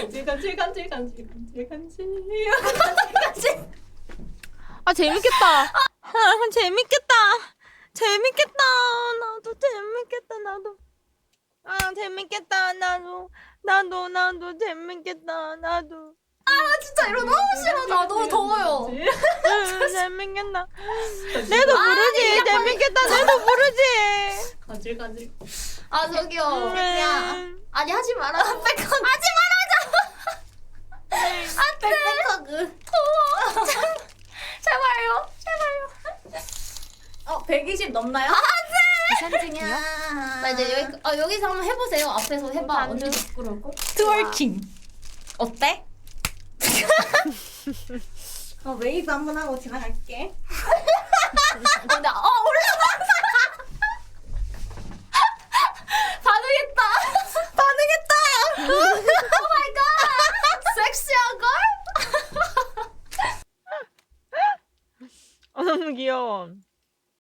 간질 간질 간질 간질 간질 간질 아 재밌겠다. 아, 재밌겠다. 재밌겠다. 나도 재밌겠다. 나도. 아 재밌겠다. 나도. 나도 나도 재밌겠다. 나도. 진짜 이거 너무 싫어. 나 너무 더워요. 응, 재밌겠다. 내도 부르지. 재밌겠다. 내도 부르지. 간질 간질 아 저기요. 음. 그냥 아니 하지 마라. 더워. 제발요. 제발요. 어 120 넘나요? 산증이야. 나 이제 여기 아 여기서 한번 해보세요. 앞에서 해봐. 언제 부끄러울 거? 트월킹 어때? 어 웨이브 한번 하고 지나갈게 근데 어 올라가. 반응했다. 반응했다. 오 마이 갓. 섹시한 걸? 아, 너무 귀여워.